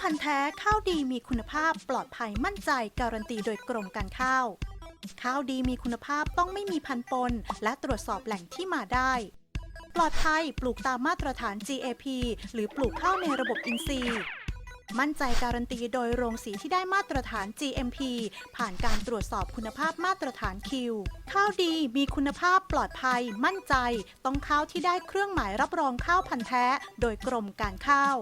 พันธุ์แท้ข้าวดีมีคุณภาพปลอดภัยมั่นใจการันตีโดยกรมการข้าว ข้าวดีมีคุณภาพต้องไม่มีพันปน และตรวจสอบแหล่งที่มาได้ ปลอดภัยปลูกตามมาตรฐาน GAP หรือปลูกข้าวในระบบอินทรีย์ มั่นใจการันตีโดยโรงสีที่ได้มาตรฐาน GMP ผ่านการตรวจสอบคุณภาพมาตรฐาน Q ข้าวดีมีคุณภาพปลอดภัย มั่นใจ ต้องข้าวที่ได้เครื่องหมายรับรองข้าวพันธุ์แท้ โดยกรมการข้าว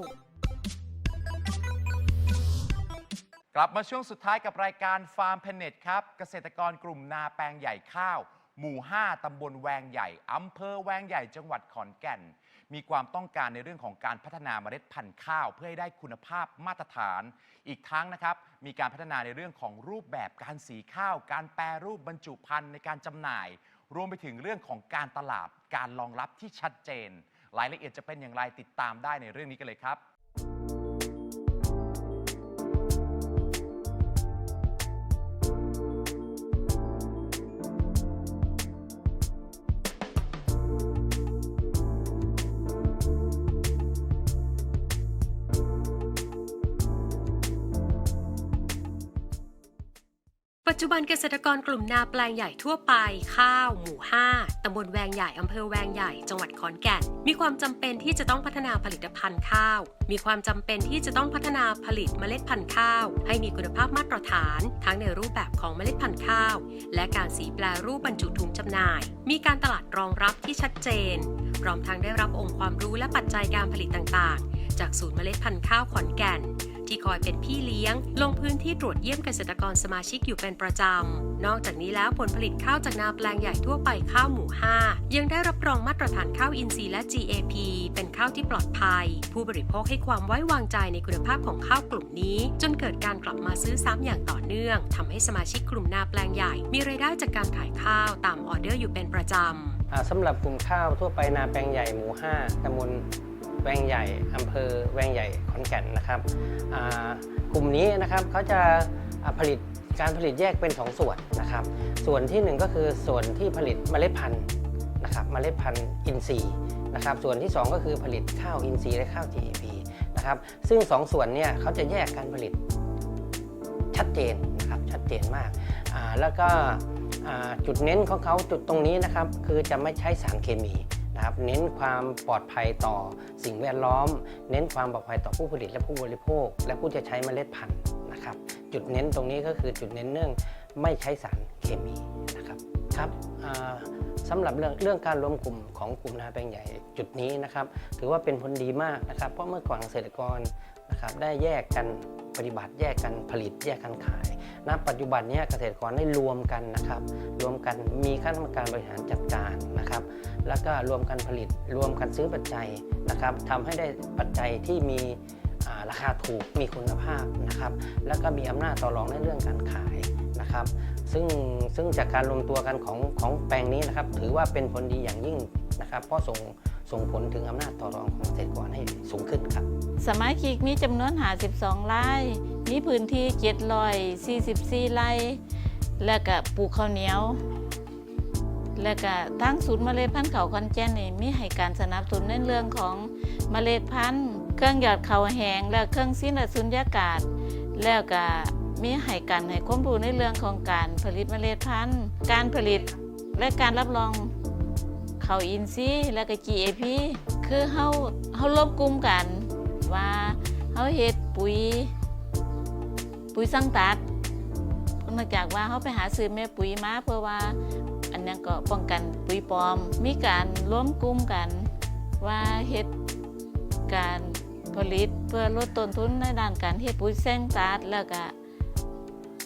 ลับมาช่วงสุดท้ายกับรายการฟาร์มเพนเน็ตครับ เกษตรกรกลุ่มนาแปลงใหญ่ข้าว หมู่ 5 ตำบลแวงใหญ่อำเภอแวงใหญ่จังหวัดขอนแก่น มีความต้องการในเรื่องของการพัฒนาเมล็ดพันธุ์ข้าว เพื่อให้ได้คุณภาพมาตรฐาน อีกทั้งนะครับ มีการพัฒนาในเรื่องของรูปแบบการสีข้าว การแปรรูปบรรจุภัณฑ์ในการจำหน่าย รวมไปถึงเรื่องของการตลาด การรองรับที่ชัดเจน รายละเอียดจะเป็นอย่างไรติดตามได้ในเรื่องนี้กันเลยครับ ปัจจุบันเกษตรกรกลุ่มนาแปลงใหญ่ทั่วไป ข้าว หมู่ 5 ตำบลแวงใหญ่อำเภอแวงใหญ่ จังหวัดขอนแก่น มีความจำเป็นที่จะต้องพัฒนาผลิตภัณฑ์ข้าว มีความจำเป็นที่จะต้องพัฒนาผลิตเมล็ดพันธุ์ข้าว ให้มีคุณภาพมาตรฐาน ทั้งในรูปแบบของเมล็ดพันธุ์ข้าว และการสีแปลรูปบรรจุถุงจำหน่าย มีการตลาดรองรับที่ชัดเจน พร้อมทั้งได้รับองค์ความรู้และปัจจัยการผลิตต่างๆ จากศูนย์เมล็ดพันธุ์ข้าวขอนแก่น ที่คอยเป็นพี่เลี้ยง ลงพื้นที่ตรวจเยี่ยมเกษตรกรสมาชิกอยู่เป็นประจำ นอกจากนี้แล้วผลผลิตข้าวจากนาแปลงใหญ่ทั่วไปข้าวหมู่ 5 ยังได้รับรองมาตรฐานข้าวอินทรีย์และ GAP เป็นข้าวที่ปลอดภัย ผู้บริโภคให้ความไว้วางใจในคุณภาพของข้าวกลุ่มนี้ จนเกิดการกลับมาซื้อซ้ำอย่างต่อเนื่องทำให้สมาชิกกลุ่มนาแปลงใหญ่ มีรายได้จากการขายข้าวตามออเดอร์อยู่เป็นประจำสำหรับกลุ่มข้าวทั่วไปนาแปลงใหญ่หมู่ 5ตำบล แวงใหญ่อำเภอแวงใหญ่ขอนแก่นนะครับกลุ่มนี้นะครับเขาจะผลิตการผลิตแยกเป็น 2 ส่วนนะครับ ส่วนที่ 1 ก็คือส่วนที่ผลิตเมล็ดพันธุ์นะครับเมล็ดพันธุ์อินทรีย์นะครับ ส่วนที่ 2 ก็คือผลิตข้าวอินทรีย์และข้าว GAP นะครับ ซึ่ง 2 ส่วนเนี่ยเขาจะแยกการผลิตชัดเจนนะครับชัดเจนมากแล้วก็จุดเน้นของเขาจุดตรงนี้นะครับ คือจะไม่ใช้สารเคมี นะครับเน้นความปลอดภัยต่อสิ่งแวดล้อม เน้นความปลอดภัยต่อผู้ผลิตและผู้บริโภค และผู้จะใช้เมล็ดพันธุ์นะครับ จุดเน้นตรงนี้ก็คือจุดเน้นเรื่องไม่ใช้สารเคมีนะครับครับสำหรับเรื่องเรื่องการรวมกลุ่มของกลุ่มนาแปลงใหญ่จุดนี้นะครับ ถือว่าเป็นผลดีมากนะครับ เพราะเมื่อก่อนเกษตรกรนะครับได้แยกกัน ปฏิบัติแยกกันผลิตแยกกันขายณปัจจุบันนี้เกษตรกรได้รวมกันนะครับ รวมกันมีคณะกรรมการบริหารจัดการนะครับ แล้วก็รวมกันผลิตรวมกันซื้อปัจจัยนะครับทำให้ได้ปัจจัยที่มีราคาถูกมีคุณภาพนะครับ แล้วก็มีอำนาจต่อรองในเรื่องการขายนะครับ ซึ่งซึ่งจากการรวมตัวกันของของแปลงนี้นะครับ ถือว่าเป็นผลดีอย่างยิ่งนะครับ เพราะส่งส่งผลถึงอำนาจต่อรองของเกษตรกรให้สูงขึ้นครับ สมาชิกมีจำนวน52ไร่ มีพื้นที่744ไร่ แล้วก็ปลูกข้าวเหนียว แล้วก็ทั้งศูนย์เมล็ดพันธุ์เขาคอนแจนนี่มีให้การสนับสนุนในเรื่องของเมล็ดพันธุ์ เครื่องหยอดเขาแห้งและเครื่องสิ้นสุญญากาศ แล้วก็มีให้การให้ความรู้ในเรื่องของการผลิตเมล็ดพันธุ์ การผลิตและการรับรองเขาอินซีและก็ GAP คือเฮาเฮารวบกลุ่มกัน ว่าเฮาเฮ็ดปุ๋ย ปุ๋ยสังตัดเนื่องจากว่าเฮาไปหาซื้อแม่ปุ๋ยมาเพื่อว่าอันนั้นก็ป้องกันปุ๋ยปลอม มีการร่วมกลุ่มกันว่าเฮ็ดการผลิตเพื่อลดต้นทุนในด้านการเฮ็ดปุ๋ยแซงตัดแล้วก็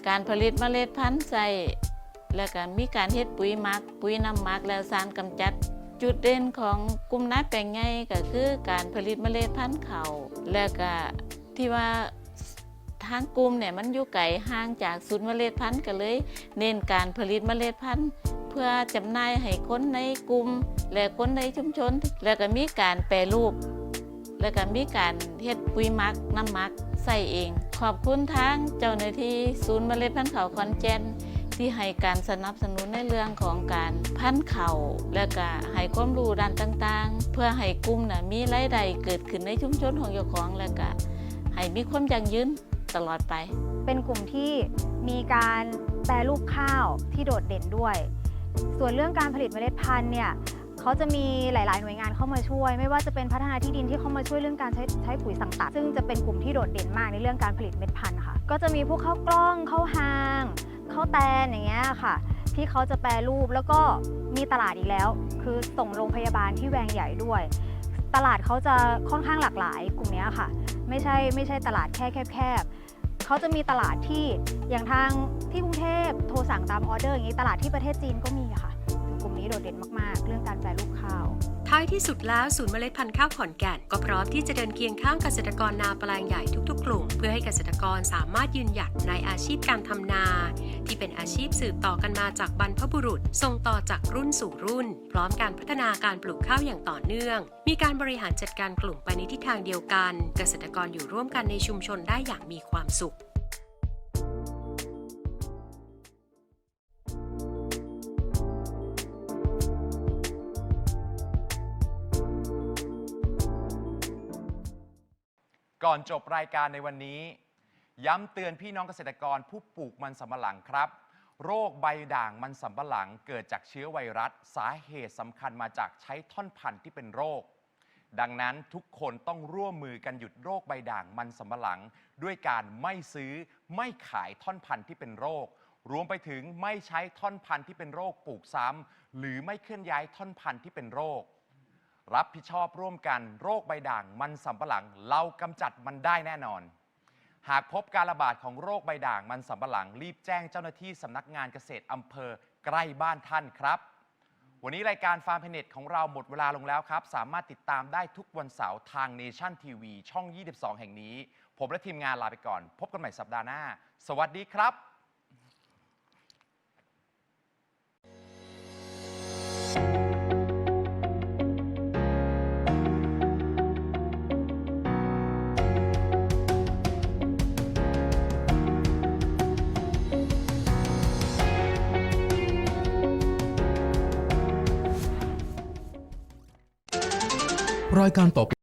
การผลิตเมล็ดพันธุ์ใส่แล้วก็มีการเฮ็ดปุ๋ยมัก ปุ๋ยน้ำมักแล้วสารกำจัด จุดเด่นของกลุ่มนาแปลงใหญ่ก็คือการผลิตเมล็ดพันธุ์เขาแล้วก็ที่ว่าทางกลุ่มเนี่ยมันอยู่ไกลห่างจากศูนย์เมล็ดพันธุ์ก็เลย เน้นการผลิตเมล็ดพันธุ์เพื่อจำหน่ายให้คนในกลุ่ม และคนในชุมชน แล้วก็มีการแปรรูป แล้วก็มีการเฮ็ดปุ๋ยมักน้ำมักใส่เอง ขอบคุณทางเจ้าหน้าที่ศูนย์เมล็ดพันธุ์เขาวขอนแก่น ที่ให้การสนับสนุนในเรื่องของการพันเข่า และก็ให้ความรู้ด้านต่างๆ เพื่อให้กลุ่มน่ะมีรายได้เกิดขึ้นในชุมชนของเจ้าของและก็ให้มีความยั่งยืนตลอดไป เป็นกลุ่มที่มีการแปรรูปข้าวที่โดดเด่นด้วย ส่วนเรื่องการผลิตเมล็ดพันธุ์เนี่ยเขาจะมีหลาย ๆ หน่วยงานเข้ามาช่วย ไม่ว่าจะเป็นพัฒนาที่ดินที่เข้ามาช่วยเรื่องการใช้ใช้ปุ๋ยสังตัด ซึ่งจะเป็นกลุ่มที่โดดเด่นมากในเรื่องการผลิตเม็ดพันธุ์ค่ะ ก็จะมีพวกข้าวกล้องข้าวหาง ข้าวแตนอย่างเงี้ยค่ะ ที่เขาจะแปรรูปแล้วก็มีตลาดอีกแล้ว คือส่งโรงพยาบาลที่แวงใหญ่ด้วย ตลาดเขาจะค่อนข้างหลากหลายกลุ่มนี้ค่ะ ไม่ใช่ไม่ใช่ตลาดแค่แคบๆเขาจะมีตลาดที่อย่างทางที่กรุงเทพโทรสั่งตามออเดอร์อย่างนี้ตลาดที่ประเทศจีนก็มีค่ะกลุ่มนี้โดดเด่นมากๆ เรื่องการแปรรูปข้าว ท้ายที่สุดแล้วศูนย์เมล็ดพันธุ์ข้าวขอนแก่นก็พร้อมที่จะเดินเคียงข้างเกษตรกรนาแปลงใหญ่ทุกๆ กลุ่ม เพื่อให้เกษตรกรสามารถยืนหยัดในอาชีพการทำนา ที่เป็นอาชีพสืบต่อกันมาจากบรรพบุรุษส่งต่อจากรุ่นสู่รุ่น พร้อมการพัฒนาการปลูกข้าวอย่างต่อเนื่อง มีการบริหารจัดการกลุ่มไปในทิศทางเดียวกัน เกษตรกรอยู่ร่วมกันในชุมชนได้อย่างมีความสุข ก่อนจบรายการในวันนี้ ย้ำเตือนพี่น้องเกษตรกรผู้ปลูกมันสำปะหลังครับ โรคใบด่างมันสำปะหลังเกิดจากเชื้อไวรัส สาเหตุสำคัญมาจากใช้ท่อนพันธุ์ที่เป็นโรค ดังนั้นทุกคนต้องร่วมมือกันหยุดโรคใบด่างมันสำปะหลัง ด้วยการไม่ซื้อไม่ขายท่อนพันธุ์ที่เป็นโรค รวมไปถึงไม่ใช้ท่อนพันธุ์ที่เป็นโรคปลูกซ้ำหรือไม่เคลื่อนย้ายท่อนพันธุ์ที่เป็นโรค รับผิดชอบร่วมกันโรคใบด่างมันสำปะหลัง เรากำจัดมันได้แน่นอน หากพบการระบาดของโรคใบด่างมันสำปะหลัง รีบแจ้งเจ้าหน้าที่สำนักงานเกษตรอำเภอใกล้บ้านท่านครับ วันนี้รายการฟาร์มเพเน็ตของเราหมดเวลาลงแล้วครับ สามารถติดตามได้ทุกวันเสาร์ทางเนชั่นทีวีช่อง 22 แห่งนี้ ผมและทีมงานลาไปก่อน พบกันใหม่สัปดาห์หน้า สวัสดีครับ รายการต่อไป